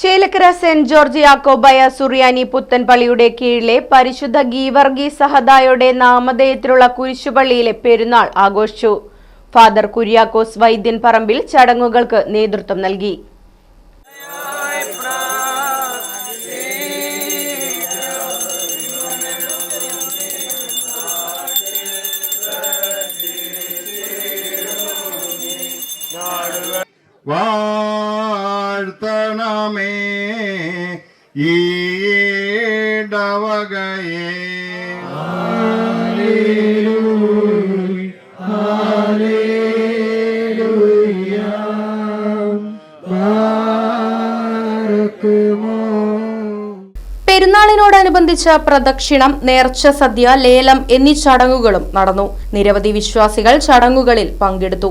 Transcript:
Chelakkara Saint George Yakobaya സുറിയാനി പുത്തൻപള്ളിയുടെ കീഴിലെ പരിശുദ്ധ ഗീവർഗി സഹദായുടെ നാമധേയത്തിലുള്ള കുരിശുപള്ളിയിലെ പെരുന്നാൾ ആഘോഷിച്ചു. ഫാദർ കുര്യാക്കോസ് വൈദ്യൻ പറമ്പിൽ ചടങ്ങുകൾക്ക് നേതൃത്വം നൽകി. വാഴ്ത്തണമേ ഈടവകയെ പെരുന്നാളിനോടനുബന്ധിച്ച് പ്രദക്ഷിണം നേർച്ച സദ്യ ലേലം എന്നീ ചടങ്ങുകളും നടന്നു. നിരവധി വിശ്വാസികൾ ചടങ്ങുകളിൽ പങ്കെടുത്തു.